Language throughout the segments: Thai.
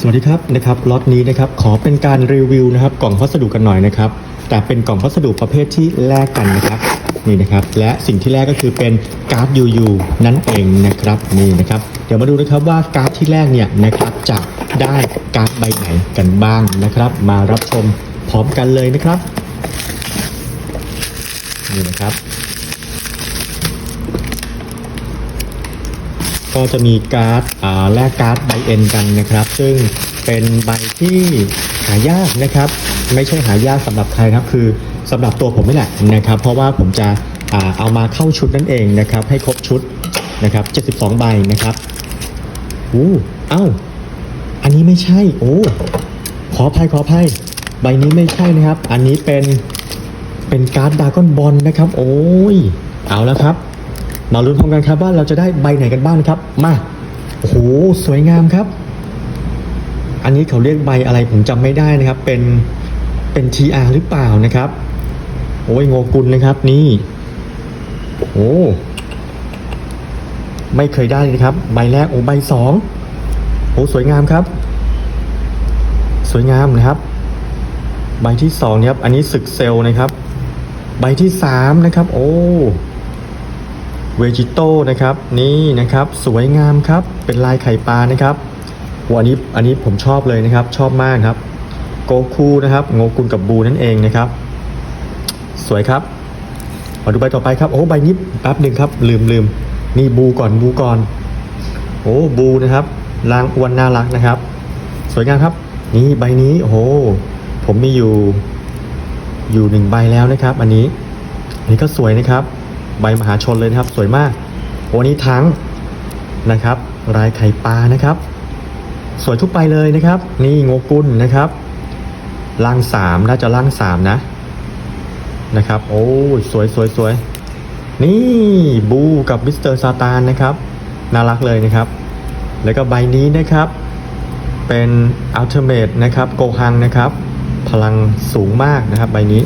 สวัสดีครับนะครับล็อตนี้นะครับขอเป็นการรีวิวนะครับกล่องพัสดุกันหน่อยนะครับ แต่เป็นกล่องพัสดุประเภทที่แลกกันนะครับนี่นะครับและสิ่งที่แรกก็คือเป็นการ์ด UU นั่นเองนะครับนี่นะครับ เดี๋ยวมาดูนะครับว่าการ์ดที่แรกเนี่ยนะครับจะได้การ์ดใบไหนกันบ้างนะครับ มารับชมพร้อมกันเลยนะครับนี่นะครับ ก็จะมีการ์ดแลกการ์ดใบเอ็นกันนะครับ ซึ่งเป็นใบที่หายากนะครับ ไม่ใช่หายากสำหรับใครครับ คือสำหรับตัวผมนี่แหละนะครับ เพราะว่าผมจะเอามาเข้าชุดนั่นเองนะครับ ให้ครบชุดนะครับ 72 ใบนะครับอู้เอ้า อันนี้ไม่ใช่ โอ้ ขออภัยขออภัย ใบนี้ไม่ใช่นะครับ อันนี้เป็นเป็นการ์ดดากอนบอลนะครับ โอ้ย เอาแล้วครับ มาลุ้นพร้อมกันครับว่าเราจะได้ใบไหนกันบ้างครับ มาโอ้โหสวยงามครับ อันนี้เขาเรียกใบอะไรผมจำไม่ได้นะครับ เป็นเป็น TR หรือเปล่านะครับ โอ้ยงกุลนะครับนี่โอ้ไม่เคยได้เลยครับ ใบแรกโอ้ใบสองโอ้สวยงามครับ สวยงามนะครับ ใบที่สองนี่ครับ อันนี้ศึกเซลล์นะครับ ใบที่สามนะครับ โอ้ เวจิโต้นะครับนี่นะครับสวยงามครับเป็นลายไข่ปลานะครับโอ้อันนี้อันนี้ผมชอบเลยนะครับชอบมากครับโกคูนะครับโงกุลกับบูนั่นเองนะครับ สวยครับมาดูใบต่อไปครับโอ้ใบนี้แป๊บหนึ่งครับลืมลืมนี่บูก่อนบูก่อนโอ้บูนะครับลางอวนน่ารักนะครับ สวยงามครับ นี่ใบนี้โอ้ผมมีอยู่อยู่หนึ่งใบแล้วนะครับ อันนี้อันนี้ก็สวยนะครับ ใบมหาชนเลยนะครับ สวยมากโอ้นี่ทั้งนะครับลายไข่ปลานะครับ สวยทุกใบเลยนะครับ นี่งกุลนะครับล่างสามน่าจะล่างสามนะนะครับ โอ้ยสวยสวยสวยนี่บูกับมิสเตอร์ซาตานนะครับน่ารักเลยนะครับ แล้วก็ใบนี้นะครับ เป็นอัลเทอร์เมทนะครับโกฮังนะครับ พลังสูงมากนะครับ ใบนี้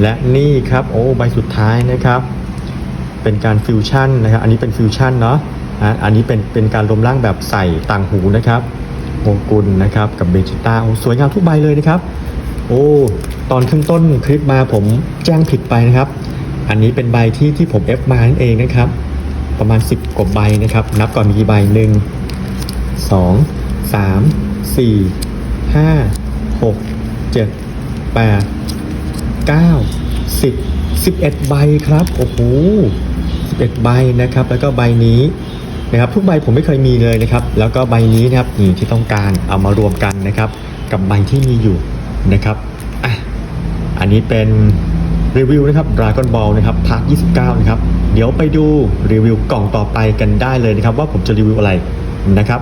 และนี่ครับโอ้ใบสุดท้ายนะครับ เป็นการฟิวชั่นนะครับ อันนี้เป็นฟิวชั่นเนาะอันนี้เป็นเป็นการรวมร่างแบบใส่ต่างหูนะครับโงกุลนะครับกับเบจิต้าโอ้สวยงามทุกใบเลยนะครับ โอ้ตอนขึ้นต้นคลิปมาผมแจ้งผิดไปนะครับ อันนี้เป็นใบที่ที่ผมเอฟมานั่นเองนะครับ ประมาณ 10กว่าใบนะครับ นับก่อนมีกี่ใบหนึ่งสองสามสี่ห้าหกเจ็ดแปด9 10 11ใบครับ โอ้โห 11ใบนะครับแล้วก็ใบนี้นะครับทุกใบผมไม่เคยมีเลยนะครับแล้วก็ใบนี้นะครับนี่ที่ต้องการเอามารวมกันนะครับ กับใบที่มีอยู่นะครับอะอันนี้เป็นรีวิวนะครับ Dragon Ball นะครับพาร์ท29 นะครับ เดี๋ยวไปดูรีวิวกล่องต่อไปกันได้เลยนะครับ ว่าผมจะรีวิวอะไรนะครับ